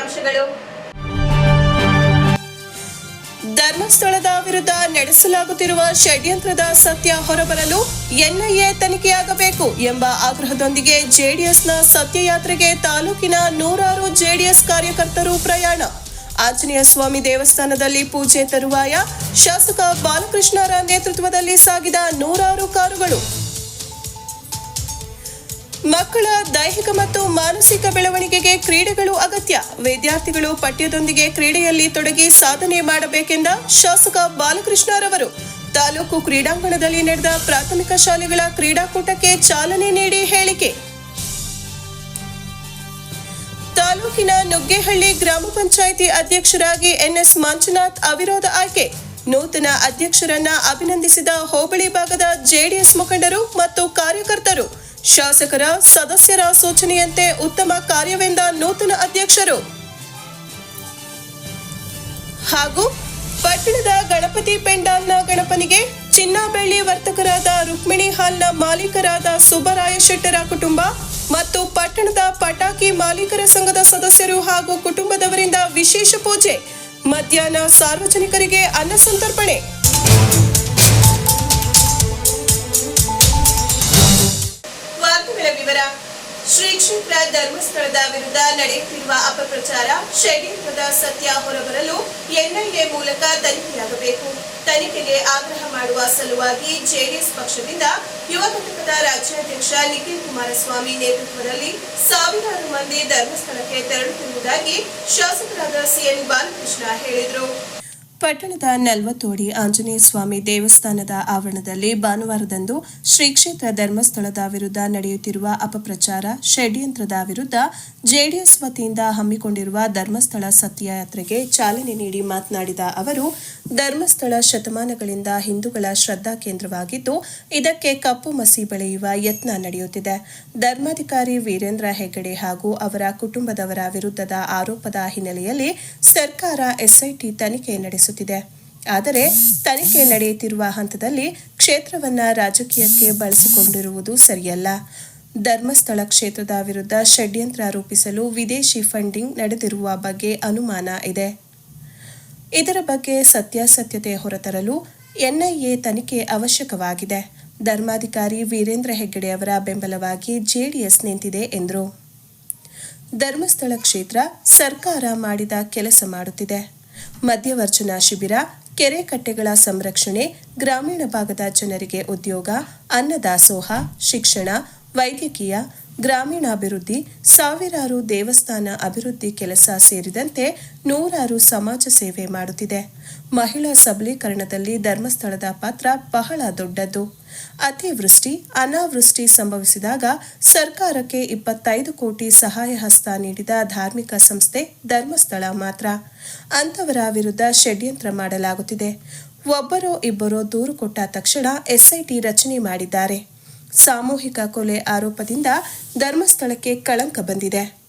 ಮುಖ್ಯಾಂಶಗಳು ಧರ್ಮಸ್ಥಳದ ವಿರುದ್ಧ ನಡೆಸಲಾಗುತ್ತಿರುವ ಷಡ್ಯಂತ್ರದ ಸತ್ಯ ಹೊರಬರಲು ಎನ್ಐಎ ತನಿಖೆಯಾಗಬೇಕು ಎಂಬ ಆಗ್ರಹದೊಂದಿಗೆ ಜೆಡಿಎಸ್ನ ಸತ್ಯಯಾತ್ರೆಗೆ ತಾಲೂಕಿನ ನೂರಾರು ಜೆಡಿಎಸ್ ಕಾರ್ಯಕರ್ತರು ಪ್ರಯಾಣ. ಆಂಜನೇಯ ಸ್ವಾಮಿ ದೇವಸ್ಥಾನದಲ್ಲಿ ಪೂಜೆ ತರುವಾಯ ಶಾಸಕ ಬಾಲಕೃಷ್ಣರ ನೇತೃತ್ವದಲ್ಲಿ ಸಾಗಿದ ನೂರಾರು ಕಾರುಗಳು. ಮಕ್ಕಳ ದೈಹಿಕ ಮತ್ತು ಮಾನಸಿಕ ಬೆಳವಣಿಗೆಗೆ ಕ್ರೀಡೆಗಳು ಅಗತ್ಯ. ವಿದ್ಯಾರ್ಥಿಗಳು ಪಠ್ಯದೊಂದಿಗೆ ಕ್ರೀಡೆಯಲ್ಲಿ ತೊಡಗಿ ಸಾಧನೆ ಮಾಡಬೇಕೆಂದ ಶಾಸಕ ಬಾಲಕೃಷ್ಣರವರು. ತಾಲೂಕು ಕ್ರೀಡಾಂಗಣದಲ್ಲಿ ನಡೆದ ಪ್ರಾಥಮಿಕ ಶಾಲೆಗಳ ಕ್ರೀಡಾಕೂಟಕ್ಕೆ ಚಾಲನೆ ನೀಡಿ ಹೇಳಿಕೆ. ತಾಲೂಕಿನ ನುಗ್ಗೇಹಳ್ಳಿ ಗ್ರಾಮ ಪಂಚಾಯಿತಿ ಅಧ್ಯಕ್ಷರಾಗಿ ಎನ್ಎಸ್ ಮಂಜುನಾಥ್ ಅವಿರೋಧ ಆಯ್ಕೆ. ನೂತನ ಅಧ್ಯಕ್ಷರನ್ನ ಅಭಿನಂದಿಸಿದ ಹೋಬಳಿ ಭಾಗದ ಜೆಡಿಎಸ್ ಮುಖಂಡರು ಮತ್ತು ಕಾರ್ಯಕರ್ತರು. ಶಾಸಕರ ಸದಸ್ಯರ ಸೂಚನೆಯಂತೆ ಉತ್ತಮ ಕಾರ್ಯವೆಂದ ನೂತನ ಅಧ್ಯಕ್ಷರು. ಹಾಗೂ ಪಟ್ಟಣದ ಗಣಪತಿ ಪೆಂಡಾಲ್ನ ಗಣಪನಿಗೆ ಚಿನ್ನ ಬೆಳ್ಳಿ ವರ್ತಕರಾದ ರುಕ್ಮಿಣಿ ಹಾಲ್ನ ಮಾಲೀಕರಾದ ಸುಬ್ಬರಾಯ ಶೆಟ್ಟರ ಕುಟುಂಬ ಮತ್ತು ಪಟ್ಟಣದ ಪಟಾಕಿ ಮಾಲೀಕರ ಸಂಘದ ಸದಸ್ಯರು ಹಾಗೂ ಕುಟುಂಬದವರಿಂದ ವಿಶೇಷ ಪೂಜೆ, ಮಧ್ಯಾಹ್ನ ಸಾರ್ವಜನಿಕರಿಗೆ ಅನ್ನ ಸಂತರ್ಪಣೆ ಕ್ಷೇತ್ರ ಧರ್ಮಸ್ಥಳದ ವಿರುದ್ಧ ನಡೆಯುತ್ತಿರುವ ಅಪಪ್ರಚಾರ ಷಡ್ಯಂತ್ರದ ಸತ್ಯ ಹೊರಬರಲು ಎನ್ಐಎ ಮೂಲಕ ತನಿಖೆಯಾಗಬೇಕು. ತನಿಖೆಗೆ ಆಗ್ರಹ ಮಾಡುವ ಸಲುವಾಗಿ ಜೆಡಿಎಸ್ ಪಕ್ಷದಿಂದ ಯುವ ಘಟಕದ ರಾಜ್ಯಾಧ್ಯಕ್ಷ ನಿಖಿಲ್ ಕುಮಾರಸ್ವಾಮಿ ನೇತೃತ್ವದಲ್ಲಿ ಸಾವಿರಾರು ಮಂದಿ ಧರ್ಮಸ್ಥಳಕ್ಕೆ ತೆರಳುತ್ತಿರುವುದಾಗಿ ಶಾಸಕರಾದ ಸಿಎನ್ ಬಾಲಕೃಷ್ಣ ಹೇಳಿದರು. ಪಟ್ಟಣದ ನಲ್ವತ್ತೋಡಿ ಆಂಜನೇಯ ಸ್ವಾಮಿ ದೇವಸ್ಥಾನದ ಆವರಣದಲ್ಲಿ ಭಾನುವಾರದಂದು ಶ್ರೀ ಕ್ಷೇತ್ರ ಧರ್ಮಸ್ಥಳದ ವಿರುದ್ಧ ನಡೆಯುತ್ತಿರುವ ಅಪಪ್ರಚಾರ, ಷಡ್ಯಂತ್ರದ ವಿರುದ್ಧ ಜೆಡಿಎಸ್ ವತಿಯಿಂದ ಹಮ್ಮಿಕೊಂಡಿರುವ ಧರ್ಮಸ್ಥಳ ಸತ್ಯಯಾತ್ರೆಗೆ ಚಾಲನೆ ನೀಡಿ ಮಾತನಾಡಿದ ಅವರು, ಧರ್ಮಸ್ಥಳ ಶತಮಾನಗಳಿಂದ ಹಿಂದೂಗಳ ಶ್ರದ್ಧಾ ಕೇಂದ್ರವಾಗಿದ್ದು, ಇದಕ್ಕೆ ಕಪ್ಪು ಮಸಿ ಬೆಳೆಯುವ ಯತ್ನ ನಡೆಯುತ್ತಿದೆ. ಧರ್ಮಾಧಿಕಾರಿ ವೀರೇಂದ್ರ ಹೆಗ್ಗಡೆ ಹಾಗೂ ಅವರ ಕುಟುಂಬದವರ ವಿರುದ್ಧದ ಆರೋಪದ ಹಿನ್ನೆಲೆಯಲ್ಲಿ ಸರ್ಕಾರ ಎಸ್ಐಟಿ ತನಿಖೆ ನಡೆಸುತ್ತಿದೆ. ಆದರೆ ತನಿಖೆ ನಡೆಯುತ್ತಿರುವ ಹಂತದಲ್ಲಿ ಕ್ಷೇತ್ರವನ್ನ ರಾಜಕೀಯಕ್ಕೆ ಬಳಸಿಕೊಂಡಿರುವುದು ಸರಿಯಲ್ಲ. ಧರ್ಮಸ್ಥಳ ಕ್ಷೇತ್ರದ ವಿರುದ್ಧ ಷಡ್ಯಂತ್ರ ರೂಪಿಸಲು ವಿದೇಶಿ ಫಂಡಿಂಗ್ ನಡೆದಿರುವ ಬಗ್ಗೆ ಅನುಮಾನ ಇದೆ. ಇದರ ಬಗ್ಗೆ ಸತ್ಯಾಸತ್ಯತೆ ಹೊರತರಲು ಎನ್ಐಎ ತನಿಖೆ ಅವಶ್ಯಕವಾಗಿದೆ. ಧರ್ಮಾಧಿಕಾರಿ ವೀರೇಂದ್ರ ಹೆಗ್ಗಡೆ ಅವರ ಬೆಂಬಲವಾಗಿ ಜೆಡಿಎಸ್ ನಿಂತಿದೆ ಎಂದರು. ಧರ್ಮಸ್ಥಳ ಕ್ಷೇತ್ರ ಸರ್ಕಾರ ಮಾಡಿದ ಕೆಲಸ ಮಾಡುತ್ತಿದೆ. ಮಧ್ಯವರ್ಜನ ಶಿಬಿರ ಕೆರೆ ಕಟ್ಟೆಗಳ ಸಂರಕ್ಷಣೆ ಗ್ರಾಮೀಣ ಭಾಗದ ಜನರಿಗೆ ಉದ್ಯೋಗ ಅನ್ನದಾಸೋಹ ಶಿಕ್ಷಣ ವೈದ್ಯಕೀಯ ಗ್ರಾಮೀಣಾಭಿವೃದ್ಧಿ, ಸಾವಿರಾರು ದೇವಸ್ಥಾನ ಅಭಿವೃದ್ಧಿ ಕೆಲಸ ಸೇರಿದಂತೆ ನೂರಾರು ಸಮಾಜ ಸೇವೆ ಮಾಡುತ್ತಿದೆ. ಮಹಿಳಾ ಸಬಲೀಕರಣದಲ್ಲಿ ಧರ್ಮಸ್ಥಳದ ಪಾತ್ರ ಬಹಳ ದೊಡ್ಡದ್ದು ಅತಿವೃಷ್ಟಿ, ಅನಾವೃಷ್ಟಿ ಸಂಭವಿಸಿದಾಗ ಸರ್ಕಾರಕ್ಕೆ ಇಪ್ಪತ್ತೈದು ಕೋಟಿ ಸಹಾಯ ಹಸ್ತ ನೀಡಿದ ಧಾರ್ಮಿಕ ಸಂಸ್ಥೆ ಧರ್ಮಸ್ಥಳ ಮಾತ್ರ. ಅಂತವರ ವಿರುದ್ಧ ಷಡ್ಯಂತ್ರ ಮಾಡಲಾಗುತ್ತಿದೆ. ಒಬ್ಬರೋ ಇಬ್ಬರೋ ದೂರು ಕೊಟ್ಟ ತಕ್ಷಣ ಎಸ್ಐಟಿ ರಚನೆ ಮಾಡಿದ್ದಾರೆ. ಸಾಮೂಹಿಕ ಕೊಲೆ ಆರೋಪದಿಂದ ಧರ್ಮಸ್ಥಳಕ್ಕೆ ಕಳಂಕ ಬಂದಿದೆ.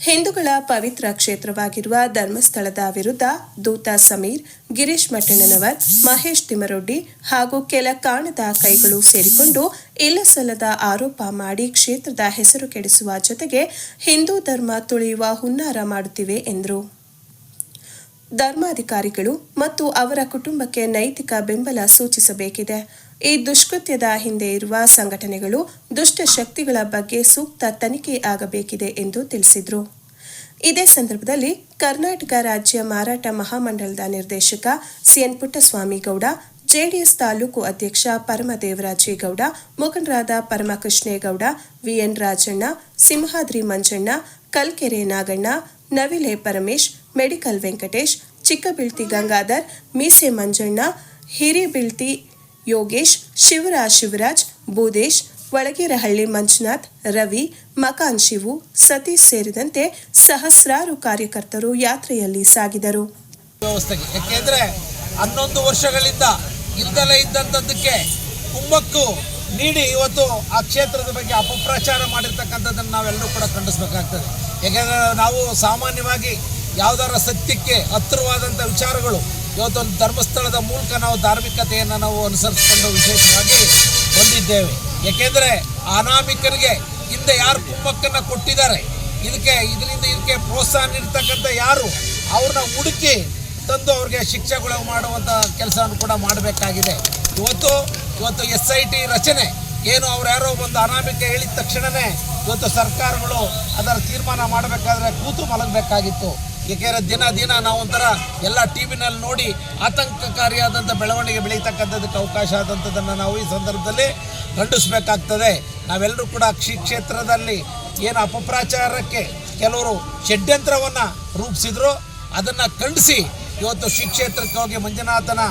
ಹಿಂದೂಗಳ ಪವಿತ್ರ ಕ್ಷೇತ್ರವಾಗಿರುವ ಧರ್ಮಸ್ಥಳದ ವಿರುದ್ಧ ದೂತ ಸಮೀರ್, ಗಿರೀಶ್ ಮಟ್ಟಣ್ಣನವರ್ ಮಹೇಶ್ ತಿಮರೊಡ್ಡಿ ಹಾಗೂ ಕೆಲ ಕಾಣದ ಕೈಗಳು ಸೇರಿಕೊಂಡು ಇಲ್ಲಸಲ್ಲದ ಆರೋಪ ಮಾಡಿ ಕ್ಷೇತ್ರದ ಹೆಸರು ಕೆಡಿಸುವ ಜೊತೆಗೆ ಹಿಂದೂ ಧರ್ಮ ತುಳಿಯುವ ಹುನ್ನಾರ ಮಾಡುತ್ತಿವೆ ಎಂದರು. ಧರ್ಮಾಧಿಕಾರಿಗಳು ಮತ್ತು ಅವರ ಕುಟುಂಬಕ್ಕೆ ನೈತಿಕ ಬೆಂಬಲ ಸೂಚಿಸಬೇಕಿದೆ. ಈ ದುಷ್ಕೃತ್ಯದ ಹಿಂದೆ ಇರುವ ಸಂಘಟನೆಗಳು ದುಷ್ಟ ಶಕ್ತಿಗಳ ಬಗ್ಗೆ ಸೂಕ್ತ ತನಿಖೆ ಆಗಬೇಕಿದೆ ಎಂದು ತಿಳಿಸಿದರು. ಇದೇ ಸಂದರ್ಭದಲ್ಲಿ ಕರ್ನಾಟಕ ರಾಜ್ಯ ಮಾರಾಟ ಮಹಾಮಂಡಲದ ನಿರ್ದೇಶಕ C N Puttaswamy Gowda JDS taluk ಅಧ್ಯಕ್ಷ ಪರಮದೇವರಾಜೇಗೌಡ, ಮುಖಂಡರಾದ Paramakrishnegowda, V N Rajanna, Simhadri Manjanna, Kalkere Naganna, Navile Paramesh, medical Venkatesh, Chikkabilthi Gangadhar, ಮೀಸೆ ಮಂಜಣ್ಣ, ಹಿರಿಬಿಳ್ತಿ ಯೋಗೇಶ್, ಶಿವರಾಜ್ ಶಿವರಾಜ್, ಭೂದೇಶ್ ಒಳಗೇರಹಳ್ಳಿ ಮಂಜುನಾಥ್, ರವಿ, ಮಕಾನ್ ಶಿವು, ಸತೀಶ್ ಸೇರಿದಂತೆ ಸಹಸ್ರಾರು ಕಾರ್ಯಕರ್ತರು ಯಾತ್ರೆಯಲ್ಲಿ ಸಾಗಿದರು. ವ್ಯವಸ್ಥೆಗೆ ಯಾಕೆಂದ್ರೆ ಹನ್ನೊಂದು ವರ್ಷಗಳಿಂದ ಇದ್ದಲೇ ಇದ್ದಂಥದ್ದಕ್ಕೆ ಕುಮ್ಮಕ್ಕು ನೀಡಿ ಇವತ್ತು ಆ ಕ್ಷೇತ್ರದ ಬಗ್ಗೆ ಅಪಪ್ರಚಾರ ಮಾಡಿರ್ತಕ್ಕಂಥದ್ದನ್ನು ನಾವೆಲ್ಲರೂ ಕೂಡ ಖಂಡಿಸಬೇಕಾಗ್ತದೆ. ಯಾಕೆಂದರೆ ನಾವು ಸಾಮಾನ್ಯವಾಗಿ ಯಾವುದಾರ ಸತ್ಯಕ್ಕೆ ಹತ್ತಿರವಾದಂಥ ವಿಚಾರಗಳು ಇವತ್ತೊಂದು ಧರ್ಮಸ್ಥಳದ ಮೂಲಕ ನಾವು ಧಾರ್ಮಿಕತೆಯನ್ನು ನಾವು ಅನುಸರಿಸಿಕೊಂಡು ವಿಶೇಷವಾಗಿ ಹೊಂದಿದ್ದೇವೆ ಯಾಕೆಂದರೆ ಅನಾಮಿಕರಿಗೆ ಹಿಂದೆ ಯಾರು ಕುಮ್ಮಕ್ಕನ್ನು ಕೊಟ್ಟಿದ್ದಾರೆ, ಇದಕ್ಕೆ ಇದರಿಂದ ಇದಕ್ಕೆ ಪ್ರೋತ್ಸಾಹ ನೀಡ್ತಕ್ಕಂಥ ಯಾರು ಅವ್ರನ್ನ ಹುಡುಕಿ ತಂದು ಅವ್ರಿಗೆ ಶಿಕ್ಷೆಗಳು ಮಾಡುವಂಥ ಕೆಲಸವನ್ನು ಕೂಡ ಮಾಡಬೇಕಾಗಿದೆ. ಇವತ್ತು ಇವತ್ತು ಎಸ್ ಐ ಟಿ ರಚನೆ, ಏನು ಅವ್ರು ಯಾರೋ ಒಂದು ಅನಾಮಿಕ ಹೇಳಿದ ತಕ್ಷಣವೇ ಇವತ್ತು ಸರ್ಕಾರಗಳು ಅದರ ತೀರ್ಮಾನ ಮಾಡಬೇಕಾದ್ರೆ ಕೂತು ಮಲಗಬೇಕಾಗಿತ್ತು. ಏಕೆಂದರೆ ದಿನ ದಿನ ನಾವೊಂಥರ ಎಲ್ಲ ಟಿ ವಿನಲ್ಲಿ ನೋಡಿ ಆತಂಕಕಾರಿಯಾದಂಥ ಬೆಳವಣಿಗೆ ಬೆಳೀತಕ್ಕಂಥದ್ದಕ್ಕೆ ಅವಕಾಶ ಆದಂಥದ್ದನ್ನು ನಾವು ಈ ಸಂದರ್ಭದಲ್ಲಿ ಖಂಡಿಸಬೇಕಾಗ್ತದೆ. ನಾವೆಲ್ಲರೂ ಕೂಡ ಕೃಷಿ ಕ್ಷೇತ್ರದಲ್ಲಿ ಏನು ಅಪಪ್ರಾಚಾರಕ್ಕೆ ಕೆಲವರು ಷಡ್ಯಂತ್ರವನ್ನು ರೂಪಿಸಿದ್ರು. ಅದನ್ನು ಖಂಡಿಸಿ ಇವತ್ತು ಶ್ರೀ ಕ್ಷೇತ್ರಕ್ಕೆ ಹೋಗಿ ಮಂಜುನಾಥನ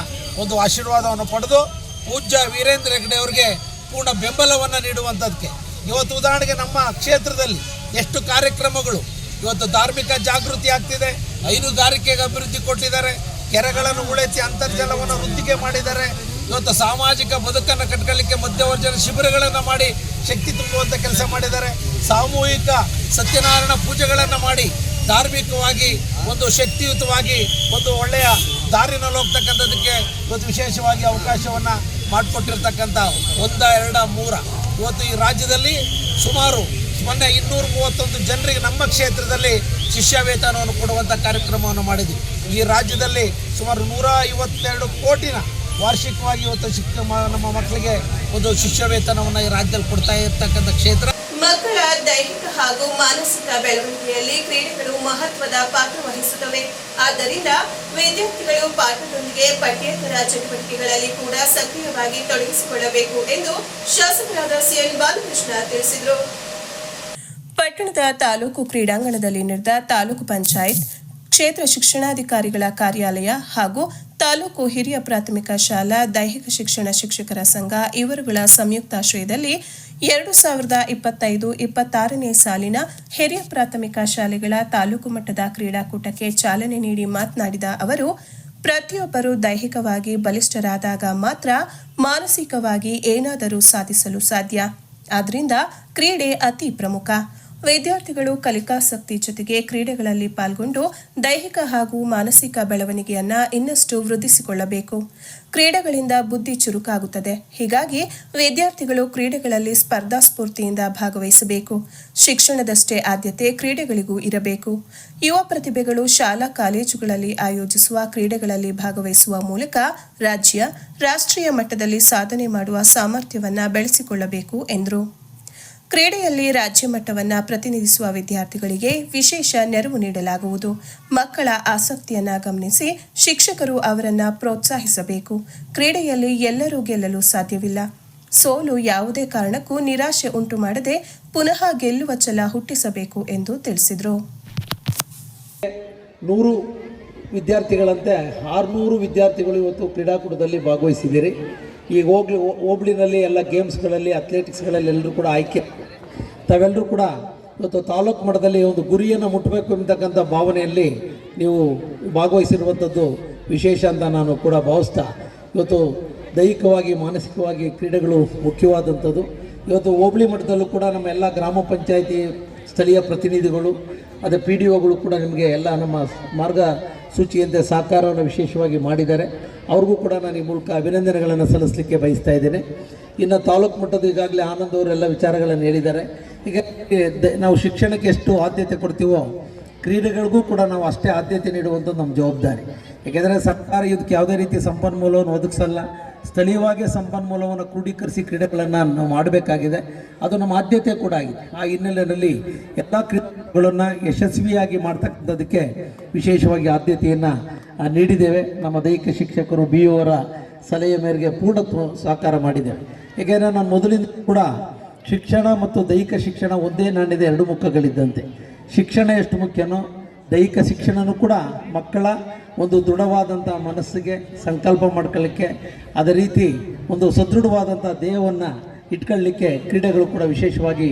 ಒಂದು ಆಶೀರ್ವಾದವನ್ನು ಪಡೆದು ಪೂಜ್ಯ ವೀರೇಂದ್ರ ಹೆಗ್ಡೆ ಅವರಿಗೆ ಪೂರ್ಣ ಬೆಂಬಲವನ್ನು ನೀಡುವಂಥದ್ದಕ್ಕೆ. ಇವತ್ತು ಉದಾಹರಣೆಗೆ ನಮ್ಮ ಕ್ಷೇತ್ರದಲ್ಲಿ ಎಷ್ಟು ಕಾರ್ಯಕ್ರಮಗಳು ಇವತ್ತು ಧಾರ್ಮಿಕ ಜಾಗೃತಿ ಆಗ್ತಿದೆ. ಹೈನುಗಾರಿಕೆಗೆ ಅಭಿವೃದ್ಧಿ ಕೊಟ್ಟಿದ್ದಾರೆ. ಕೆರೆಗಳನ್ನು ಉಳಿಸಿ ಅಂತರ್ಜಲವನ್ನು ವೃದ್ಧಿಗೆ ಮಾಡಿದ್ದಾರೆ. ಇವತ್ತು ಸಾಮಾಜಿಕ ಬದುಕನ್ನು ಕಟ್ಕೊಳ್ಳಿಕ್ಕೆ ಮಧ್ಯವರ್ಜನ ಶಿಬಿರಗಳನ್ನು ಮಾಡಿ ಶಕ್ತಿ ತುಂಬುವಂಥ ಕೆಲಸ ಮಾಡಿದ್ದಾರೆ. ಸಾಮೂಹಿಕ ಸತ್ಯನಾರಾಯಣ ಪೂಜೆಗಳನ್ನು ಮಾಡಿ ಧಾರ್ಮಿಕವಾಗಿ, ಒಂದು ಶಕ್ತಿಯುತವಾಗಿ, ಒಂದು ಒಳ್ಳೆಯ ದಾರಿನಲ್ಲಿ ಹೋಗ್ತಕ್ಕಂಥದ್ದಕ್ಕೆ ಇವತ್ತು ವಿಶೇಷವಾಗಿ ಅವಕಾಶವನ್ನು ಮಾಡಿಕೊಟ್ಟಿರ್ತಕ್ಕಂಥ ಒಂದ, ಎರಡ, ಮೂರ. ಇವತ್ತು ಈ ರಾಜ್ಯದಲ್ಲಿ ಸುಮಾರು ಮೊನ್ನೆ ಇನ್ನೂರ ಮೂವತ್ತೊಂದು ಜನರಿಗೆ ನಮ್ಮ ಕ್ಷೇತ್ರದಲ್ಲಿ ಶಿಷ್ಯ ವೇತನವನ್ನು ಕೊಡುವಂಥ ಕಾರ್ಯಕ್ರಮವನ್ನು ಮಾಡಿದ್ವಿ. ಈ ರಾಜ್ಯದಲ್ಲಿ ಸುಮಾರು ನೂರ ಐವತ್ತೆರಡು ಕೋಟಿನ ವಾರ್ಷಿಕವಾಗಿ ಇವತ್ತು ಶಿಕ್ಷ ಮ- ನಮ್ಮ ಮಕ್ಕಳಿಗೆ ಒಂದು ಶಿಷ್ಯ ವೇತನವನ್ನು ಈ ರಾಜ್ಯದಲ್ಲಿ ಕೊಡ್ತಾ ಇರತಕ್ಕಂಥ ಕ್ಷೇತ್ರ. ಮಕ್ಕಳ ದೈಹಿಕ ಹಾಗೂ ಮಾನಸಿಕ ಬೆಳವಣಿಗೆಯಲ್ಲಿ ಕ್ರೀಡೆಗಳು ಮಹತ್ವದ ಪಾತ್ರ ವಹಿಸುತ್ತವೆ. ಆದ್ದರಿಂದ ವಿದ್ಯಾರ್ಥಿಗಳು ಪಾಠದೊಂದಿಗೆ ಪಠ್ಯೇತರ ಚಟುವಟಿಕೆಗಳಲ್ಲಿ ಕೂಡ ಸಕ್ರಿಯವಾಗಿ ತೊಡಗಿಸಿಕೊಳ್ಳಬೇಕು ಎಂದು ಶಾಸಕರಾದ ಸಿಎನ್ ಬಾಲಕೃಷ್ಣ ತಿಳಿಸಿದರು. ಪಟ್ಟಣದ ತಾಲೂಕು ಕ್ರೀಡಾಂಗಣದಲ್ಲಿ ನಡೆದ ತಾಲೂಕು ಪಂಚಾಯತ್ ಕ್ಷೇತ್ರ ಶಿಕ್ಷಣಾಧಿಕಾರಿಗಳ ಕಾರ್ಯಾಲಯ ಹಾಗೂ ತಾಲೂಕು ಹಿರಿಯ ಪ್ರಾಥಮಿಕ ಶಾಲಾ ದೈಹಿಕ ಶಿಕ್ಷಣ ಶಿಕ್ಷಕರ ಸಂಘ ಇವರುಗಳ ಸಂಯುಕ್ತಾಶ್ರಯದಲ್ಲಿ ಎರಡು ಸಾವಿರದ ಇಪ್ಪತ್ತೈದು ಇಪ್ಪತ್ತಾರನೇ ಸಾಲಿನ ಹಿರಿಯ ಪ್ರಾಥಮಿಕ ಶಾಲೆಗಳ ತಾಲೂಕು ಮಟ್ಟದ ಕ್ರೀಡಾಕೂಟಕ್ಕೆ ಚಾಲನೆ ನೀಡಿ ಮಾತನಾಡಿದ ಅವರು, ಪ್ರತಿಯೊಬ್ಬರು ದೈಹಿಕವಾಗಿ ಬಲಿಷ್ಠರಾದಾಗ ಮಾತ್ರ ಮಾನಸಿಕವಾಗಿ ಏನಾದರೂ ಸಾಧಿಸಲು ಸಾಧ್ಯ. ಆದ್ದರಿಂದ ಕ್ರೀಡೆ ಅತಿ ಪ್ರಮುಖ. ವಿದ್ಯಾರ್ಥಿಗಳು ಕಲಿಕಾಸಕ್ತಿ ಜೊತೆಗೆ ಕ್ರೀಡೆಗಳಲ್ಲಿ ಪಾಲ್ಗೊಂಡು ದೈಹಿಕ ಹಾಗೂ ಮಾನಸಿಕ ಬೆಳವಣಿಗೆಯನ್ನ ಇನ್ನಷ್ಟು ವೃದ್ಧಿಸಿಕೊಳ್ಳಬೇಕು. ಕ್ರೀಡೆಗಳಿಂದ ಬುದ್ಧಿ ಚುರುಕಾಗುತ್ತದೆ. ಹೀಗಾಗಿ ವಿದ್ಯಾರ್ಥಿಗಳು ಕ್ರೀಡೆಗಳಲ್ಲಿ ಸ್ಪರ್ಧಾ ಸ್ಫೂರ್ತಿಯಿಂದ ಭಾಗವಹಿಸಬೇಕು. ಶಿಕ್ಷಣದಷ್ಟೇ ಆದ್ಯತೆ ಕ್ರೀಡೆಗಳಿಗೂ ಇರಬೇಕು. ಯುವ ಪ್ರತಿಭೆಗಳು ಶಾಲಾ ಕಾಲೇಜುಗಳಲ್ಲಿ ಆಯೋಜಿಸುವ ಕ್ರೀಡೆಗಳಲ್ಲಿ ಭಾಗವಹಿಸುವ ಮೂಲಕ ರಾಜ್ಯ ರಾಷ್ಟ್ರೀಯ ಮಟ್ಟದಲ್ಲಿ ಸಾಧನೆ ಮಾಡುವ ಸಾಮರ್ಥ್ಯವನ್ನು ಬೆಳೆಸಿಕೊಳ್ಳಬೇಕು, ಎಂದರು. ಕ್ರೀಡೆಯಲ್ಲಿ ರಾಜ್ಯ ಮಟ್ಟವನ್ನು ಪ್ರತಿನಿಧಿಸುವ ವಿದ್ಯಾರ್ಥಿಗಳಿಗೆ ವಿಶೇಷ ನೆರವು ನೀಡಲಾಗುವುದು. ಮಕ್ಕಳ ಆಸಕ್ತಿಯನ್ನ ಗಮನಿಸಿ ಶಿಕ್ಷಕರು ಅವರನ್ನು ಪ್ರೋತ್ಸಾಹಿಸಬೇಕು. ಕ್ರೀಡೆಯಲ್ಲಿ ಎಲ್ಲರೂ ಗೆಲ್ಲಲು ಸಾಧ್ಯವಿಲ್ಲ. ಸೋಲು ಯಾವುದೇ ಕಾರಣಕ್ಕೂ ನಿರಾಶೆ ಉಂಟು ಮಾಡದೆ ಪುನಃ ಗೆಲ್ಲುವ ಛಲ ಹುಟ್ಟಿಸಬೇಕು ಎಂದು ತಿಳಿಸಿದರು. ನೂರು ವಿದ್ಯಾರ್ಥಿಗಳಂತೆ ಆರುನೂರು ವಿದ್ಯಾರ್ಥಿಗಳು ಇವತ್ತು ಕ್ರೀಡಾಕೂಟದಲ್ಲಿ ಭಾಗವಹಿಸಿದ್ದೀರಿ. ಈಗ ಹೋಗ್ಲಿ ಹೋಬ್ಳಿನಲ್ಲಿ ಎಲ್ಲ ಗೇಮ್ಸ್ಗಳಲ್ಲಿ ಅಥ್ಲೆಟಿಕ್ಸ್ಗಳಲ್ಲಿ ಎಲ್ಲರೂ ಕೂಡ ಆಯ್ಕೆ. ತಾವೆಲ್ಲರೂ ಕೂಡ ಇವತ್ತು ತಾಲೂಕು ಮಟ್ಟದಲ್ಲಿ ಒಂದು ಗುರಿಯನ್ನು ಮುಟ್ಟಬೇಕು ಎಂಬತಕ್ಕಂಥ ಭಾವನೆಯಲ್ಲಿ ನೀವು ಭಾಗವಹಿಸಿರುವಂಥದ್ದು ವಿಶೇಷ ಅಂತ ನಾನು ಕೂಡ ಭಾವಿಸ್ತಾ, ಇವತ್ತು ದೈಹಿಕವಾಗಿ, ಮಾನಸಿಕವಾಗಿ ಕ್ರೀಡೆಗಳು ಮುಖ್ಯವಾದಂಥದ್ದು. ಇವತ್ತು ಹೋಬಳಿ ಮಟ್ಟದಲ್ಲೂ ಕೂಡ ನಮ್ಮ ಎಲ್ಲ ಗ್ರಾಮ ಪಂಚಾಯಿತಿ ಸ್ಥಳೀಯ ಪ್ರತಿನಿಧಿಗಳು, ಅದೇ ಪಿ ಡಿ ಒಗಳು ಕೂಡ ನಿಮಗೆ ಎಲ್ಲ ನಮ್ಮ ಮಾರ್ಗ ಸೂಚಿಯಂತೆ ಸಹಕಾರವನ್ನು ವಿಶೇಷವಾಗಿ ಮಾಡಿದ್ದಾರೆ. ಅವ್ರಿಗೂ ಕೂಡ ನಾನು ಈ ಮೂಲಕ ಅಭಿನಂದನೆಗಳನ್ನು ಸಲ್ಲಿಸಲಿಕ್ಕೆ ಬಯಸ್ತಾ ಇದ್ದೇನೆ. ಇನ್ನು ತಾಲೂಕು ಮಟ್ಟದ ಈಗಾಗಲೇ ಆನಂದ್ ಅವರೆಲ್ಲ ವಿಚಾರಗಳನ್ನು ಹೇಳಿದ್ದಾರೆ. ಈಗ ನಾವು ಶಿಕ್ಷಣಕ್ಕೆ ಎಷ್ಟು ಆದ್ಯತೆ ಕೊಡ್ತೀವೋ ಕ್ರೀಡೆಗಳಿಗೂ ಕೂಡ ನಾವು ಅಷ್ಟೇ ಆದ್ಯತೆ ನೀಡುವಂಥದ್ದು ನಮ್ಮ ಜವಾಬ್ದಾರಿ. ಏಕೆಂದರೆ ಸರ್ಕಾರ ಇದಕ್ಕೆ ಯಾವುದೇ ರೀತಿ ಸಂಪನ್ಮೂಲವನ್ನು ಒದಗಿಸಲ್ಲ. ಸ್ಥಳೀಯವಾಗಿ ಸಂಪನ್ಮೂಲವನ್ನು ಕ್ರೋಢೀಕರಿಸಿ ಕ್ರೀಡೆಗಳನ್ನು ನಾವು ಮಾಡಬೇಕಾಗಿದೆ. ಅದು ನಮ್ಮ ಆದ್ಯತೆ ಕೂಡ ಆಗಿದೆ. ಆ ಹಿನ್ನೆಲೆಯಲ್ಲಿ ಎಲ್ಲ ಕ್ರೀಡೆಗಳನ್ನು ಯಶಸ್ವಿಯಾಗಿ ಮಾಡ್ತಕ್ಕಂಥದ್ದಕ್ಕೆ ವಿಶೇಷವಾಗಿ ಆದ್ಯತೆಯನ್ನು ನೀಡಿದ್ದೇವೆ. ನಮ್ಮ ದೈಹಿಕ ಶಿಕ್ಷಕರು ಬಿ ಅವರ ಸಲಹೆ ಮೇರೆಗೆ ಪೂರ್ಣ ಸಹಕಾರ ಮಾಡಿದ್ದೇವೆ. ಏಕೆಂದರೆ ನಾನು ಮೊದಲಿಂದ ಕೂಡ ಶಿಕ್ಷಣ ಮತ್ತು ದೈಹಿಕ ಶಿಕ್ಷಣ ಒಂದೇ ನಾಣ್ಯದ ಎರಡು ಮುಖಗಳಿದ್ದಂತೆ. ಶಿಕ್ಷಣ ಎಷ್ಟು ಮುಖ್ಯನೋ, ದೈಹಿಕ ಶಿಕ್ಷಣನೂ ಕೂಡ ಮಕ್ಕಳ ಒಂದು ದೃಢವಾದಂಥ ಮನಸ್ಸಿಗೆ ಸಂಕಲ್ಪ ಮಾಡ್ಕೊಳ್ಳಿಕ್ಕೆ, ಅದೇ ರೀತಿ ಒಂದು ಸದೃಢವಾದಂಥ ದೇಹವನ್ನು ಇಟ್ಕೊಳ್ಳಿಕ್ಕೆ ಕ್ರೀಡೆಗಳು ಕೂಡ ವಿಶೇಷವಾಗಿ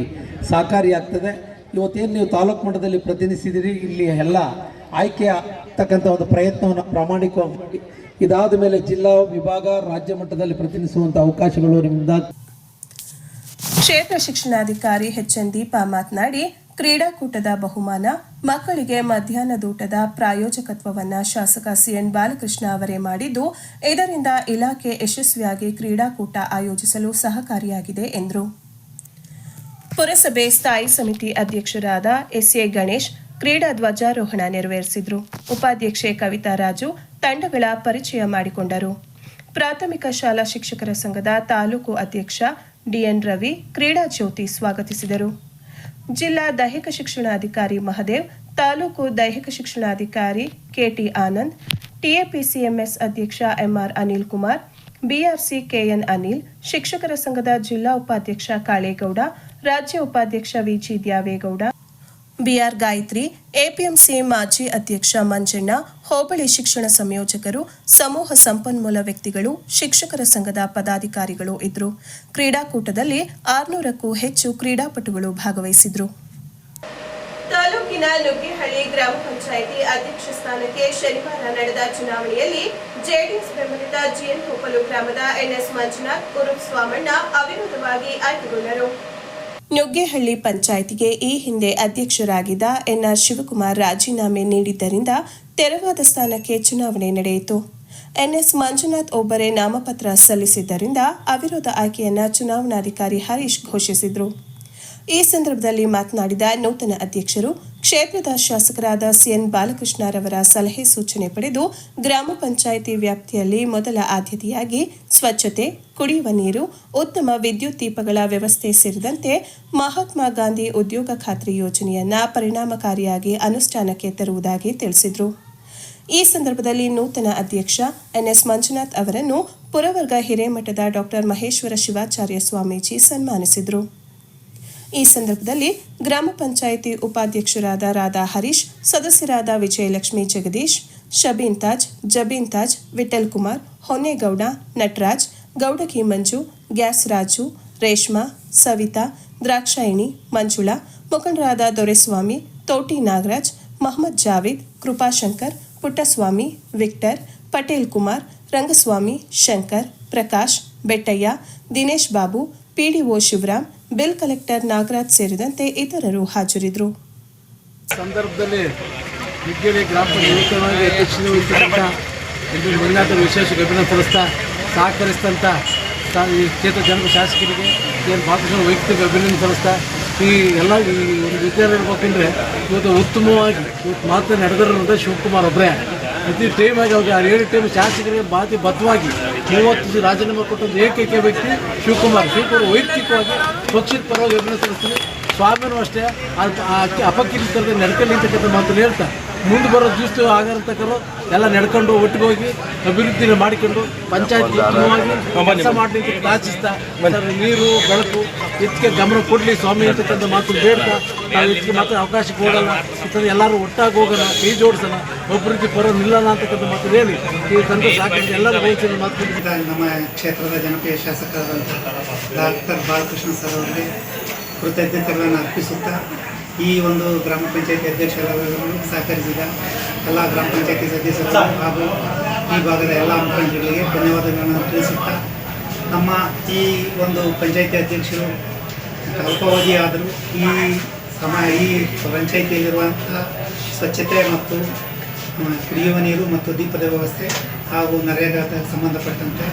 ಸಹಕಾರಿಯಾಗ್ತದೆ ಇವತ್ತೇನು ನೀವು ತಾಲೂಕು ಮಟ್ಟದಲ್ಲಿ ಪ್ರತಿನಿಧಿಸಿದಿರಿ ಇಲ್ಲಿ ಎಲ್ಲ ಆಯ್ಕೆ ಆಗ್ತಕ್ಕಂಥ ಒಂದು ಪ್ರಯತ್ನವನ್ನು ಪ್ರಾಮಾಣಿಕವಾಗಿ ಇದಾದ ಮೇಲೆ ಜಿಲ್ಲಾ ವಿಭಾಗ, ರಾಜ್ಯ ಮಟ್ಟದಲ್ಲಿ ಪ್ರತಿನಿಧಿಸುವಂಥ ಅವಕಾಶಗಳು ನಿಮ್ಮಿಂದ ಕ್ಷೇತ್ರ ಶಿಕ್ಷಣಾಧಿಕಾರಿ ಎಚ್ ಎನ್ ದೀಪಾ ಮಾತನಾಡಿ, ಕ್ರೀಡಾಕೂಟದ ಬಹುಮಾನ, ಮಕ್ಕಳಿಗೆ ಮಧ್ಯಾಹ್ನದೂಟದ ಪ್ರಾಯೋಜಕತ್ವವನ್ನು ಶಾಸಕ ಸಿಎನ್ ಬಾಲಕೃಷ್ಣ ಅವರೇ ಮಾಡಿದ್ದು, ಇದರಿಂದ ಇಲಾಖೆ ಯಶಸ್ವಿಯಾಗಿ ಕ್ರೀಡಾಕೂಟ ಆಯೋಜಿಸಲು ಸಹಕಾರಿಯಾಗಿದೆ ಎಂದರು. ಪುರಸಭೆ ಸ್ಥಾಯಿ ಸಮಿತಿ ಅಧ್ಯಕ್ಷರಾದ ಎಸ್ಎ ಗಣೇಶ್ ಕ್ರೀಡಾ ಧ್ವಜಾರೋಹಣ ನೆರವೇರಿಸಿದ್ರು. ಉಪಾಧ್ಯಕ್ಷೆ ಕವಿತಾ ರಾಜು ತಂಡಗಳ ಪರಿಚಯ ಮಾಡಿಕೊಂಡರು. ಪ್ರಾಥಮಿಕ ಶಾಲಾ ಶಿಕ್ಷಕರ ಸಂಘದ ತಾಲೂಕು ಅಧ್ಯಕ್ಷ ಡಿಎನ್ ರವಿ, ಕ್ರೀಡಾ ಜ್ಯೋತಿ ಸ್ವಾಗತಿಸಿದರು. ಜಿಲ್ಲಾ ದೈಹಿಕ ಶಿಕ್ಷಣಾಧಿಕಾರಿ ಮಹದೇವ್, ತಾಲೂಕು ದೈಹಿಕ ಶಿಕ್ಷಣಾಧಿಕಾರಿ ಕೆಟಿ ಆನಂದ್ ಟಿಎಪಿಸಿಎಂಎಸ್ ಅಧ್ಯಕ್ಷ M R Anil Kumar, BRC K N Anil, ಶಿಕ್ಷಕರ ಸಂಘದ ಜಿಲ್ಲಾ ಉಪಾಧ್ಯಕ್ಷ ಕಾಳೇಗೌಡ, ರಾಜ್ಯ ಉಪಾಧ್ಯಕ್ಷ V G Dyavegowda B R Gayathri APMC ಮಾಜಿ ಅಧ್ಯಕ್ಷ ಮಂಜಣ್ಣ, ಹೋಬಳಿ ಶಿಕ್ಷಣ ಸಂಯೋಜಕರು, ಸಮೂಹ ಸಂಪನ್ಮೂಲ ವ್ಯಕ್ತಿಗಳು, ಶಿಕ್ಷಕರ ಸಂಘದ ಪದಾಧಿಕಾರಿಗಳು ಇದ್ದರು. ಕ್ರೀಡಾಕೂಟದಲ್ಲಿ ಆರುನೂರಕ್ಕೂ ಹೆಚ್ಚು ಕ್ರೀಡಾಪಟುಗಳು ಭಾಗವಹಿಸಿದ್ರು. ತಾಲೂಕಿನ ಲುಗ್ಗಿಹಳ್ಳಿ ಗ್ರಾಮ ಪಂಚಾಯಿತಿ ಅಧ್ಯಕ್ಷ ಸ್ಥಾನಕ್ಕೆ ಶನಿವಾರ ನಡೆದ ಚುನಾವಣೆಯಲ್ಲಿ ಜೆಡಿಎಸ್ ಬೆಂಬಲಿತ ಜಿಎನ್ ಕೊಪ್ಪಲು ಗ್ರಾಮದ ಎನ್ಎಸ್ ಮಂಜುನಾಥ್ ಕುರುಪ್ ಸ್ವಾಮಣ್ಣ ಅವಿರೋಧವಾಗಿ ಆಯ್ಕೆಗೊಂಡರು. ನುಗ್ಗೇಹಳ್ಳಿ ಪಂಚಾಯಿತಿಗೆ ಈ ಹಿಂದೆ ಅಧ್ಯಕ್ಷರಾಗಿದ್ದ ಎನ್ಆರ್ ಶಿವಕುಮಾರ್ ರಾಜೀನಾಮೆ ನೀಡಿದ್ದರಿಂದ ತೆರವಾದ ಸ್ಥಾನಕ್ಕೆ ಚುನಾವಣೆ ನಡೆಯಿತು. ಎನ್ಎಸ್ ಮಂಜುನಾಥ್ ಒಬ್ಬರೇ ನಾಮಪತ್ರ ಸಲ್ಲಿಸಿದ್ದರಿಂದ ಅವಿರೋಧ ಆಯ್ಕೆಯನ್ನ ಚುನಾವಣಾಧಿಕಾರಿ ಹರೀಶ್ ಘೋಷಿಸಿದರು. ಈ ಸಂದರ್ಭದಲ್ಲಿ ಮಾತನಾಡಿದ ನೂತನ ಅಧ್ಯಕ್ಷರು, ಕ್ಷೇತ್ರದ ಶಾಸಕರಾದ ಸಿಎನ್ ಬಾಲಕೃಷ್ಣರವರ ಸಲಹೆ ಸೂಚನೆ ಪಡೆದು ಗ್ರಾಮ ಪಂಚಾಯಿತಿ ವ್ಯಾಪ್ತಿಯಲ್ಲಿ ಮೊದಲ ಆದ್ಯತೆಯಾಗಿ ಸ್ವಚ್ಛತೆ, ಕುಡಿಯುವ ನೀರು, ಉತ್ತಮ ವಿದ್ಯುತ್ ದೀಪಗಳ ವ್ಯವಸ್ಥೆ ಸೇರಿದಂತೆ ಮಹಾತ್ಮ ಗಾಂಧಿ ಉದ್ಯೋಗ ಖಾತ್ರಿ ಯೋಜನೆಯನ್ನು ಪರಿಣಾಮಕಾರಿಯಾಗಿ ಅನುಷ್ಠಾನಕ್ಕೆ ತರುವುದಾಗಿ ತಿಳಿಸಿದರು. ಈ ಸಂದರ್ಭದಲ್ಲಿ ನೂತನ ಅಧ್ಯಕ್ಷ ಎನ್ಎಸ್ ಮಂಜುನಾಥ್ ಅವರನ್ನು ಪುರವರ್ಗ ಹಿರೇಮಠದ ಡಾಕ್ಟರ್ ಮಹೇಶ್ವರ ಶಿವಾಚಾರ್ಯ ಸ್ವಾಮೀಜಿ ಸನ್ಮಾನಿಸಿದರು. ಈ ಸಂದರ್ಭದಲ್ಲಿ ಗ್ರಾಮ ಪಂಚಾಯಿತಿ ಉಪಾಧ್ಯಕ್ಷರಾದ ರಾಧಾ ಹರೀಶ್, ಸದಸ್ಯರಾದ ವಿಜಯಲಕ್ಷ್ಮಿ ಜಗದೀಶ್, ಶಬೀನ್ ತಾಜ್, ಜಬೀನ್ ತಾಜ್ ವಿಠಲ್ ಕುಮಾರ್, ಹೊನ್ನೇಗೌಡ, ನಟರಾಜ್, ಗೌಡಕಿ ಮಂಜು, ಗ್ಯಾಸ್ ರಾಜು, ರೇಷ್ಮಾ, ಸವಿತಾ, ದ್ರಾಕ್ಷಾಯಿಣಿ, ಮಂಜುಳಾ, ಮುಖಂಡರಾದ Doreswamy, Thoti Nagaraj, Mohammed Javed, Krupashankar, Puttaswamy, Victor, Patel Kumar, Rangaswamy, Shankar, Prakash, Bettaiah, Dinesh Babu, PDO Shivaram bill collector Nagaraj ಸೇರಿದಂತೆ ಇತರರು ಹಾಜರಿದ್ದರು. ಸಂದರ್ಭದಲ್ಲಿ ಗ್ರಾಮ ಎಂದು ವಿಶೇಷ ಗಮನ ಸಲ್ಲಿಸ್ತಾ ಸಹಕರಿಸಿದಂಥ ಈ ಕ್ಷೇತ್ರ ಜನರ ಶಾಸಕರಿಗೆ ಏನು ಭಾಗಶಃ ವೈಯಕ್ತಿಕ ಅಭಿನಂದನೆ ಸಲ್ಲಿಸ್ತಾ ಈ ಎಲ್ಲ ಈ ಒಂದು ವಿಚಾರ ಇರ್ಬೇಕಂದ್ರೆ ಇವತ್ತು ಉತ್ತಮವಾಗಿ ಇವತ್ತು ಮಾತು ನಡೆದಿರೋದು ಶಿವಕುಮಾರ್ ಒಬ್ಬರೇ. ಪ್ರತಿ ಟೈಮ್ ಆಗಿ ಅವ್ರಿಗೆ ಏಳು ಟೈಮ್ ಶಾಸಕರಿಗೆ ಬಾತಿ ಬದ್ಧವಾಗಿ ಮೂವತ್ತು ರಾಜೀನಾಮೆ ಕೊಟ್ಟೊಂದು ಏಕೈಕ ವ್ಯಕ್ತಿ ಶಿವಕುಮಾರ್. ಶಿವಕುಮಾರ್ ವೈಯಕ್ತಿಕವಾಗಿ ಪಕ್ಷದ ಪರವಾಗಿ ಅಭಿನಯ ಸಲ್ಲಿಸ್ತೀನಿ ಸ್ವಾಮಿನೂ ಅಷ್ಟೇ. ಅಪಕೀರ್ತರದ ನಡ್ಕಲ್ಲಿ ಅಂತಕ್ಕಂಥ ಮಾತನ್ನು ಹೇಳ್ತಾ ಮುಂದೆ ಬರೋ ದಿವಸ ಆಗಂತಕ್ಕರು ಎಲ್ಲ ನಡ್ಕೊಂಡು ಒಟ್ಟಿಗೆ ಹೋಗಿ ಅಭಿವೃದ್ಧಿನ ಮಾಡಿಕೊಂಡು ಪಂಚಾಯತ್ ಉತ್ತಮವಾಗಿ ಕೆಲಸ ಮಾಡಲಿಕ್ಕೆ ಪ್ರಾರ್ಥಿಸ್ತಾ ನೀರು ಬೆಳಕು ಇದಕ್ಕೆ ಗಮನ ಕೊಡಲಿ ಸ್ವಾಮಿ ಅಂತಕ್ಕಂಥ ಮಾತು ಬೇಡ್ತಾ ನಾವು ಇದಕ್ಕೆ ಮಾತ್ರ ಅವಕಾಶ ಕೊಡಲ್ಲ ಇತರ ಎಲ್ಲರೂ ಒಟ್ಟಾಗಿ ಹೋಗೋಣ ಕೈ ಜೋಡಿಸೋಣ ಅಭಿವೃದ್ಧಿ ಪರ ನಿಲ್ಲಲ್ಲ ಅಂತಕ್ಕಂಥ ಮಾತು ಹೇಳಿ. ಈ ತಂದೆ ಸಾಕಷ್ಟು ಎಲ್ಲರೂ ವಹಿಸಿದ ಮಾತು ನಮ್ಮ ಕ್ಷೇತ್ರದ ಜನಪ್ರಿಯ ಶಾಸಕರಾದಂಥ ಡಾಕ್ಟರ್ ಬಾಲಕೃಷ್ಣ ಸರ್ ಅವರಿಗೆ ಕೃತಜ್ಞತೆಗಳನ್ನು ಅರ್ಪಿಸುತ್ತಾ ಈ ಒಂದು ಗ್ರಾಮ ಪಂಚಾಯತಿ ಅಧ್ಯಕ್ಷರಾದವರು ಸಹಕರಿಸಿದ ಎಲ್ಲ ಗ್ರಾಮ ಪಂಚಾಯತಿ ಸದಸ್ಯರು ಹಾಗೂ ಈ ಭಾಗದ ಎಲ್ಲ ಮುಖಂಡರುಗಳಿಗೆ ಧನ್ಯವಾದಗಳನ್ನು ತಿಳಿಸುತ್ತಾ ನಮ್ಮ ಈ ಒಂದು ಪಂಚಾಯತಿ ಅಧ್ಯಕ್ಷರು ಅಲ್ಪಾವಧಿ ಆದರೂ ಈ ಸಮ ಈ ಪಂಚಾಯಿತಿಯಲ್ಲಿರುವಂಥ ಸ್ವಚ್ಛತೆ ಮತ್ತು ಕುಡಿಯುವ ನೀರು ಮತ್ತು ದೀಪದ ವ್ಯವಸ್ಥೆ ಹಾಗೂ ನರೇಗಾದ ಸಂಬಂಧಪಟ್ಟಂತೆ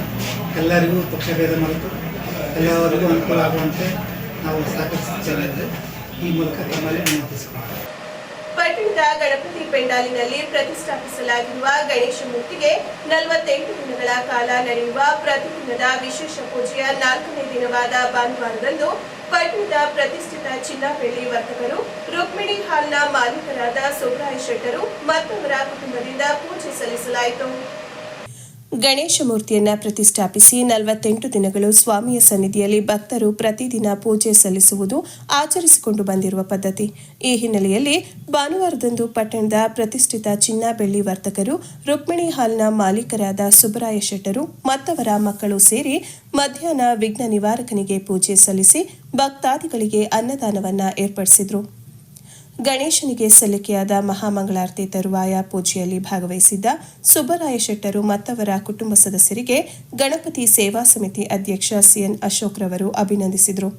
ಎಲ್ಲರಿಗೂ ಪಕ್ಷಭೇದ ಮರೆತು ಎಲ್ಲರಿಗೂ ಅನುಕೂಲ ಆಗುವಂತೆ ನಾವು ಸಹಕರಿಸುತ್ತೇವೆ. ಈ ಮೂಲಕ ಪಟ್ಟಣದ ಗಣಪತಿ ಪೆಂಡಾಲಿನಲ್ಲಿ ಪ್ರತಿಷ್ಠಾಪಿಸಲಾಗಿರುವ ಗಣೇಶ ಮೂರ್ತಿಗೆ ನಲವತ್ತೆಂಟು ದಿನಗಳ ಕಾಲ ನಡೆಯುವ ಪ್ರತಿದಿನದ ವಿಶೇಷ ಪೂಜೆಯ ನಾಲ್ಕನೇ ದಿನವಾದ ಭಾನುವಾರದಂದು ಪಟ್ಟಣದ ಪ್ರತಿಷ್ಠಿತ ಚಿನ್ನ ಬೆಳ್ಳಿ ವರ್ತಕರು, ರುಕ್ಮಿಣಿ ಹಾಲ್ನ ಮಾಲೀಕರಾದ ಸುಬ್ರಾಯ್ ಶೆಟ್ಟರು ಮತ್ತವರ ಕುಟುಂಬದಿಂದ ಪೂಜೆ ಸಲ್ಲಿಸಲಾಯಿತು. ಗಣೇಶ ಮೂರ್ತಿಯನ್ನ ಪ್ರತಿಷ್ಠಾಪಿಸಿ ನಲವತ್ತೆಂಟು ದಿನಗಳು ಸ್ವಾಮಿಯ ಸನ್ನಿಧಿಯಲ್ಲಿ ಭಕ್ತರು ಪ್ರತಿದಿನ ಪೂಜೆ ಸಲ್ಲಿಸುವುದು ಆಚರಿಸಿಕೊಂಡು ಬಂದಿರುವ ಪದ್ಧತಿ. ಈ ಹಿನ್ನೆಲೆಯಲ್ಲಿ ಭಾನುವಾರದಂದು ಪಟ್ಟಣದ ಪ್ರತಿಷ್ಠಿತ ಚಿನ್ನ ಬೆಳ್ಳಿ ವರ್ತಕರು, ರುಕ್ಮಿಣಿ ಹಾಲ್ನ ಮಾಲೀಕರಾದ ಸುಬ್ಬರಾಯ ಶೆಟ್ಟರು ಮತ್ತವರ ಮಕ್ಕಳು ಸೇರಿ ಮಧ್ಯಾಹ್ನ ವಿಘ್ನ ನಿವಾರಕನಿಗೆ ಪೂಜೆ ಸಲ್ಲಿಸಿ ಭಕ್ತಾದಿಗಳಿಗೆ ಅನ್ನದಾನವನ್ನ ಏರ್ಪಡಿಸಿದ್ರು. ಗಣೇಶನಿಗೆ ಸಲ್ಲಿಕೆಯಾದ ಮಹಾಮಂಗಳಾರತಿ ತರುವಾಯ ಪೂಜೆಯಲ್ಲಿ ಭಾಗವಹಿಸಿದ್ದ ಸುಬ್ಬರಾಯ ಶೆಟ್ಟರು ಮತ್ತವರ ಕುಟುಂಬ ಸದಸ್ಯರಿಗೆ ಗಣಪತಿ ಸೇವಾ ಸಮಿತಿ ಅಧ್ಯಕ್ಷ ಸಿಎನ್ ಅಶೋಕ್ ರವರು ಅಭಿನಂದಿಸಿದರು.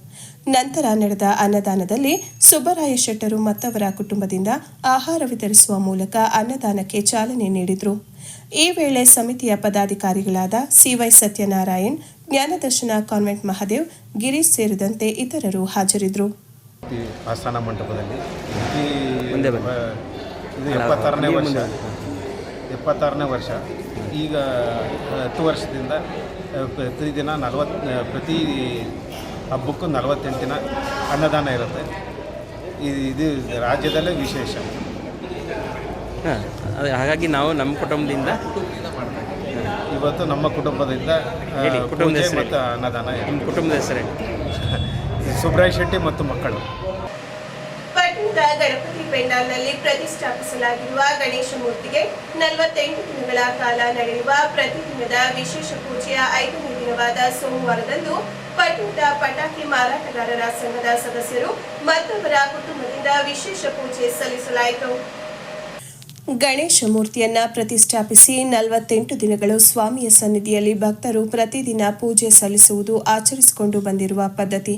ನಂತರ ನಡೆದ ಅನ್ನದಾನದಲ್ಲಿ ಸುಬ್ಬರಾಯ ಶೆಟ್ಟರು ಮತ್ತವರ ಕುಟುಂಬದಿಂದ ಆಹಾರ ವಿತರಿಸುವ ಮೂಲಕ ಅನ್ನದಾನಕ್ಕೆ ಚಾಲನೆ ನೀಡಿದರು. ಈ ವೇಳೆ ಸಮಿತಿಯ ಪದಾಧಿಕಾರಿಗಳಾದ C Y Satyanarayan, Jnanadarshana convent Mahadev, Girish ಸೇರಿದಂತೆ ಇತರರು ಹಾಜರಿದ್ದರು ಆಸ್ಥಾನ ಮಂಟಪದಲ್ಲಿ. ಈ. ಇದು ಎಪ್ಪತ್ತಾರನೇ ವರ್ಷ. ಎಪ್ಪತ್ತಾರನೇ ವರ್ಷ. ಈಗ ಹತ್ತು ವರ್ಷದಿಂದ ಪ್ರತಿದಿನ ನಲವತ್ತು ಪ್ರತಿ ಹಬ್ಬಕ್ಕೂ ನಲವತ್ತೆಂಟು ದಿನ ಅನ್ನದಾನ ಇರುತ್ತೆ. ಇದು ಇದು ರಾಜ್ಯದಲ್ಲೇ ವಿಶೇಷ. ಹಾಂ ಹಾಗಾಗಿ ನಾವು ನಮ್ಮ ಕುಟುಂಬದಿಂದ ಇವತ್ತು ನಮ್ಮ ಕುಟುಂಬದಿಂದ ಕುಟುಂಬದ ಮತ್ತು ಅನ್ನದಾನ ನಿಮ್ಮ ಕುಟುಂಬದ ಹೆಸರು ಸುಬ್ರಾಯ್ ಶೆಟ್ಟಿ ಮತ್ತು ಮಕ್ಕಳು. ಪಟ್ಟಣದ ಗಣಪತಿ ಪೆಂಡಾಲ್ನಲ್ಲಿ ಪ್ರತಿಷ್ಠಾಪಿಸಲಾಗಿರುವ ಗಣೇಶ ಮೂರ್ತಿಗೆ ನಲವತ್ತೆಂಟು ದಿನಗಳ ಕಾಲ ನಡೆಯುವ ಪ್ರತಿದಿನದ ವಿಶೇಷ ಪೂಜೆಯ ಐದನೇ ದಿನವಾದ ಸೋಮವಾರದಂದು ಪಟ್ಟಣದ ಪಟಾಕಿ ಮಾರಾಟಗಾರರ ಸಂಘದ ಸದಸ್ಯರು ಮತ್ತವರ ಕುಟುಂಬದಿಂದ ವಿಶೇಷ ಪೂಜೆ ಸಲ್ಲಿಸಲಾಯಿತು. ಗಣೇಶ ಮೂರ್ತಿಯನ್ನ ಪ್ರತಿಷ್ಠಾಪಿಸಿ ನಲವತ್ತೆಂಟು ದಿನಗಳು ಸ್ವಾಮಿಯ ಸನ್ನಿಧಿಯಲ್ಲಿ ಭಕ್ತರು ಪ್ರತಿದಿನ ಪೂಜೆ ಸಲ್ಲಿಸುವುದು ಆಚರಿಸಿಕೊಂಡು ಬಂದಿರುವ ಪದ್ಧತಿ.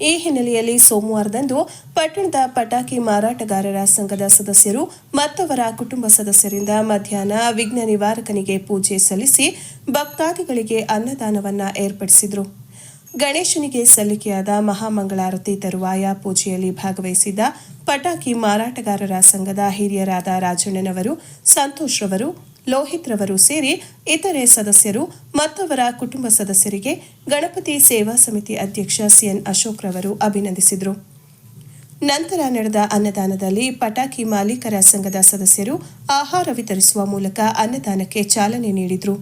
ಈ ಹಿನ್ನೆಲೆಯಲ್ಲಿ ಸೋಮವಾರದಂದು ಪಟ್ಟಣದ ಪಟಾಕಿ ಮಾರಾಟಗಾರರ ಸಂಘದ ಸದಸ್ಯರು ಮತ್ತವರ ಕುಟುಂಬ ಸದಸ್ಯರಿಂದ ಮಧ್ಯಾಹ್ನ ವಿಘ್ನ ನಿವಾರಕನಿಗೆ ಪೂಜೆ ಸಲ್ಲಿಸಿ ಭಕ್ತಾದಿಗಳಿಗೆ ಅನ್ನದಾನವನ್ನ ಏರ್ಪಡಿಸಿದರು. ಗಣೇಶನಿಗೆ ಸಲ್ಲಿಕೆಯಾದ ಮಹಾಮಂಗಳಾರತಿ ತರುವಾಯ ಪೂಜೆಯಲ್ಲಿ ಭಾಗವಹಿಸಿದ್ದ ಪಟಾಕಿ ಮಾರಾಟಗಾರರ ಸಂಘದ ಹಿರಿಯರಾದ ರಾಜಣ್ಣನವರು, ಸಂತೋಷ್ ರವರು ಲೋಹಿತ್ ರವರು ಸೇರಿ ಇತರೆ ಸದಸ್ಯರು ಮತ್ತವರ ಕುಟುಂಬ ಸದಸ್ಯರಿಗೆ ಗಣಪತಿ ಸೇವಾ ಸಮಿತಿ ಅಧ್ಯಕ್ಷ ಸಿಎನ್ ಅಶೋಕ್ ರವರು ಅಭಿನಂದಿಸಿದರು. ನಂತರ ನಡೆದ ಅನ್ನದಾನದಲ್ಲಿ ಪಟಾಕಿ ಮಾಲೀಕರ ಸಂಘದ ಸದಸ್ಯರು ಆಹಾರ ವಿತರಿಸುವ ಮೂಲಕ ಅನ್ನದಾನಕ್ಕೆ ಚಾಲನೆ ನೀಡಿದರು.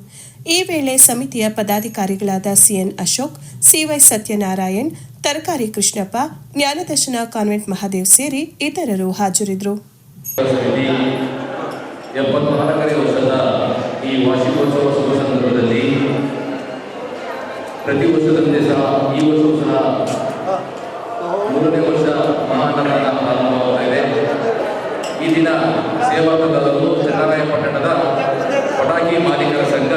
ಈ ವೇಳೆ ಸಮಿತಿಯ ಪದಾಧಿಕಾರಿಗಳಾದ C N Ashok, C Y Satyanarayan, ತರಕಾರಿ ಕೃಷ್ಣಪ್ಪ, ಜ್ಞಾನದರ್ಶನ ಕಾನ್ವೆಂಟ್ ಮಹಾದೇವ್ ಸೇರಿ ಇತರರು ಹಾಜರಿದ್ದರು ಎಪ್ಪತ್ನಾಲ್ಕನೇ ವರ್ಷದ ಈ ವಾರ್ಷಿಕೋತ್ಸವ ಶುಭ ಸಂದರ್ಭದಲ್ಲಿ ಪ್ರತಿ ವರ್ಷದಂತೆ ಸಹ ಈ ವರ್ಷವೂ ಸಹ ಮೂರನೇ ವರ್ಷ ಮಹಾನಗರ ಪ್ರಾರಂಭವಾಗಿದೆ ಈ ದಿನ ಸೇವಾಕದಲ್ಲೂ ಚನ್ನರಾಯಪಟ್ಟಣದ ಪಟಾಕಿ ಮಾಲೀಕರ ಸಂಘ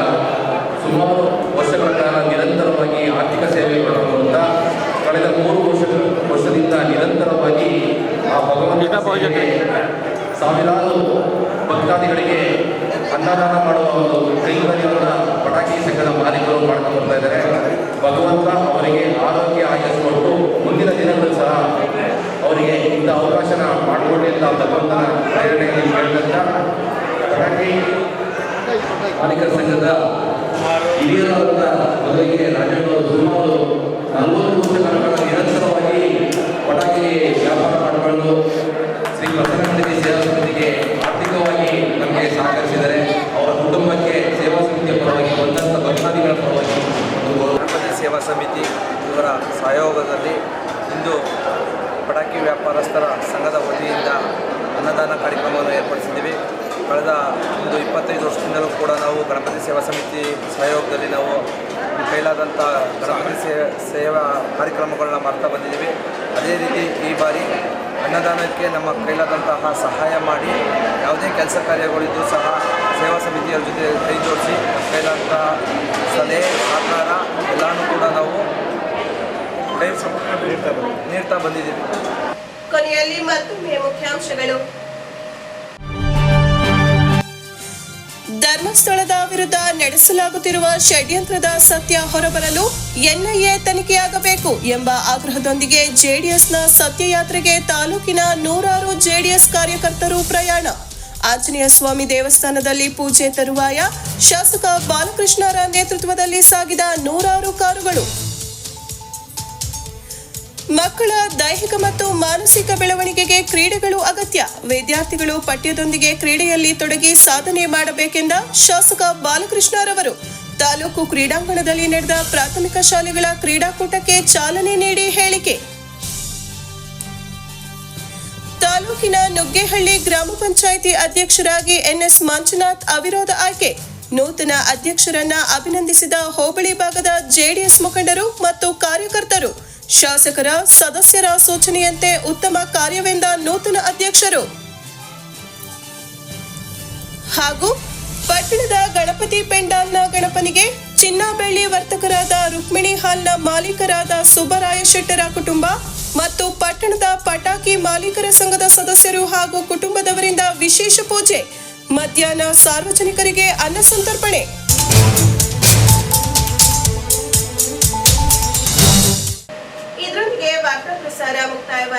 ಸುಮಾರು ವರ್ಷಗಳ ಕಾಲ ನಿರಂತರವಾಗಿ ಆರ್ಥಿಕ ಸೇವೆಗಳನ್ನು ಮಾಡುತ್ತಾ ಕಳೆದ ಮೂರು ವರ್ಷ ವರ್ಷದಿಂದ ನಿರಂತರವಾಗಿ ಆ ಭಗವಂತನಿಗೆ ಸಾವಿರಾರು ಭಕ್ತಾದಿಗಳಿಗೆ ಅನ್ನದಾನ ಮಾಡುವ ಒಂದು ಕೈಂಕರ್ಯವನ್ನು ಪಟಾಕಿ ಸಂಘದ ಮಾಲೀಕರು ಮಾಡ್ಕೊಂಡು ಬರ್ತಾ ಇದ್ದಾರೆ. ಭಗವಂತ ಅವರಿಗೆ ಆರೋಗ್ಯ ಆಯಸ್ಸು ಮುಂದಿನ ದಿನಗಳು ಸಹ ಅವರಿಗೆ ಇಂಥ ಅವಕಾಶನ ಮಾಡಿಕೊಡಿ ಅಂತ ಭಗವಂತನ ಪ್ರೇರಣೆಯಲ್ಲಿ ಹೇಳಿದಂಥ ಪಟಾಕಿ ಮಾಲೀಕರ ಸಂಘದ ಹಿರಿಯರಾದಂಥ ಮೊದಲಿಗೆ ರಾಜಣ್ಣವರು ಸುಮಾರು ನಲವತ್ತು ವರ್ಷಗಳ ನಿರಂತರವಾಗಿ ಪಟಾಕಿ ವ್ಯಾಪಾರ ಮಾಡಿಕೊಂಡು ಶ್ರೀ ಬಸವನಗುಡಿ ಸೇವಾ ಸಮಿತಿಗೆ ಆರ್ಥಿಕವಾಗಿ ನಮಗೆ ಸಹಕರಿಸಿದರೆ ಅವರ ಕುಟುಂಬಕ್ಕೆ ಸೇವಾ ಸಮಿತಿಯ ಪರವಾಗಿ ಬಂದಂಥ ಭಕ್ತಾದಿಗಳ ಪರವಾಗಿ ಒಂದು ಗೌರವ ಗಣಪತಿ ಸೇವಾ ಸಮಿತಿ ಇವರ ಸಹಯೋಗದಲ್ಲಿ ಇಂದು ಪಟಾಕಿ ವ್ಯಾಪಾರಸ್ಥರ ಸಂಘದ ವತಿಯಿಂದ ಅನ್ನದಾನ ಕಾರ್ಯಕ್ರಮವನ್ನು ಏರ್ಪಡಿಸಿದ್ದೀವಿ. ಕಳೆದ ಒಂದು ಇಪ್ಪತ್ತೈದು ವರ್ಷದಿಂದಲೂ ಕೂಡ ನಾವು ಗಣಪತಿ ಸೇವಾ ಸಮಿತಿ ಸಹಯೋಗದಲ್ಲಿ ನಾವು ಕೈಲಾದಂಥ ಗಣಪತಿ ಸೇವಾ ಕಾರ್ಯಕ್ರಮಗಳನ್ನ ಮಾಡ್ತಾ ಬಂದಿದ್ದೀವಿ. ಅದೇ ರೀತಿ ಈ ಬಾರಿ ಅನ್ನದಾನಕ್ಕೆ ನಮ್ಮ ಕೈಲಾದಂತಹ ಸಹಾಯ ಮಾಡಿ ಯಾವುದೇ ಕೆಲಸ ಕಾರ್ಯಗಳಿದ್ದರೂ ಸಹ ಸೇವಾ ಸಮಿತಿಯವ್ರ ಜೊತೆ ಕೈ ಜೋಡಿಸಿ ಕೈಲಾದಂತಹ ಸಲಹೆ ಆಕಾರ ಎಲ್ಲನೂ ಕೂಡ ನಾವು ಕೈ ನೀಡ್ತಾ ಬಂದಿದ್ದೀವಿ. ಮುಖ್ಯಾಂಶಗಳು. ಧರ್ಮಸ್ಥಳದ ವಿರುದ್ಧ ನಡೆಸಲಾಗುತ್ತಿರುವ ಷಡ್ಯಂತ್ರದ ಸತ್ಯ ಹೊರಬರಲು ಎನ್ಐಎ ತನಿಖೆಯಾಗಬೇಕು ಎಂಬ ಆಗ್ರಹದೊಂದಿಗೆ ಜೆಡಿಎಸ್ನ ಸತ್ಯಯಾತ್ರೆಗೆ ತಾಲೂಕಿನ ನೂರಾರು ಜೆಡಿಎಸ್ ಕಾರ್ಯಕರ್ತರು ಪ್ರಯಾಣ. ಆಂಜನೇಯ ಸ್ವಾಮಿ ದೇವಸ್ಥಾನದಲ್ಲಿ ಪೂಜೆ ತರುವಾಯ ಶಾಸಕ ಬಾಲಕೃಷ್ಣರ ನೇತೃತ್ವದಲ್ಲಿ ಸಾಗಿದ ನೂರಾರು ಕಾರುಗಳು. ದೈಹಿಕ ಮತ್ತು ಮಾನಸಿಕ ಬೆಳವಣಿಗೆಗೆ ಕ್ರೀಡೆಗಳು ಅಗತ್ಯ. ವಿದ್ಯಾರ್ಥಿಗಳು ಪಠ್ಯದೊಂದಿಗೆ ಕ್ರೀಡೆಯಲ್ಲಿ ತೊಡಗಿ ಸಾಧನೆ ಮಾಡಬೇಕೆಂದ ಶಾಸಕ ಬಾಲಕೃಷ್ಣರವರು. ತಾಲೂಕು ಕ್ರೀಡಾಂಗಣದಲ್ಲಿ ನಡೆದ ಪ್ರಾಥಮಿಕ ಶಾಲೆಗಳ ಕ್ರೀಡಾಕೂಟಕ್ಕೆ ಚಾಲನೆ ನೀಡಿ ಹೇಳಿಕೆ. ತಾಲೂಕಿನ ನುಗ್ಗೇಹಳ್ಳಿ ಗ್ರಾಮ ಪಂಚಾಯಿತಿ ಅಧ್ಯಕ್ಷರಾಗಿ ಎನ್ಎಸ್ ಮಂಜುನಾಥ್ ಅವಿರೋಧ ಆಯ್ಕೆ. ನೂತನ ಅಧ್ಯಕ್ಷರನ್ನ ಅಭಿನಂದಿಸಿದ ಹೋಬಳಿ ಭಾಗದ ಜೆಡಿಎಸ್ ಮುಖಂಡರು ಮತ್ತು ಕಾರ್ಯಕರ್ತರು. ಶಾಸಕರ ಸದಸ್ಯರ ಸೂಚನೆಯಂತೆ ಉತ್ತಮ ಕಾರ್ಯವೆಂದ ನೂತನ ಅಧ್ಯಕ್ಷರು ಹಾಗೂ ಪಟ್ಟಣದ ಗಣಪತಿ ಪೆಂಡಾಲ್ನ ಗಣಪನಿಗೆ ಚಿನ್ನ ಬೆಳ್ಳಿ ವರ್ತಕರಾದ ರುಕ್ಮಿಣಿ ಹಾಲ್ನ ಮಾಲೀಕರಾದ ಸುಬ್ಬರಾಯ ಶೆಟ್ಟರ ಕುಟುಂಬ ಮತ್ತು ಪಟ್ಟಣದ ಪಟಾಕಿ ಮಾಲೀಕರ ಸಂಘದ ಸದಸ್ಯರು ಹಾಗೂ ಕುಟುಂಬದವರಿಂದ ವಿಶೇಷ ಪೂಜೆ, ಮಧ್ಯಾಹ್ನ ಸಾರ್ವಜನಿಕರಿಗೆ ಅನ್ನ ಸಂತರ್ಪಣೆ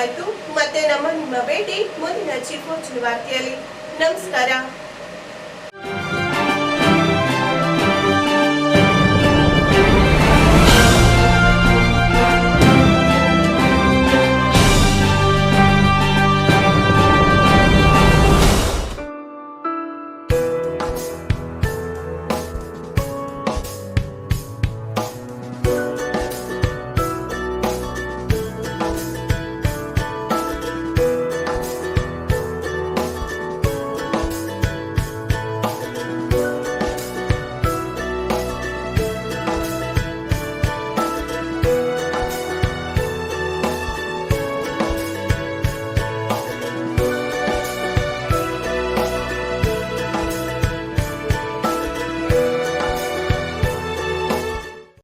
ಮುಕ್ತಾಯವಾಯಿತು ಮತ್ತೆ ನಮ್ಮ ನಿಮ್ಮ ಭೇಟಿ ಮುಂದಿನ ಚಿಕ್ಕ ವಾರ್ತೆಯಲ್ಲಿ ನಮಸ್ಕಾರ.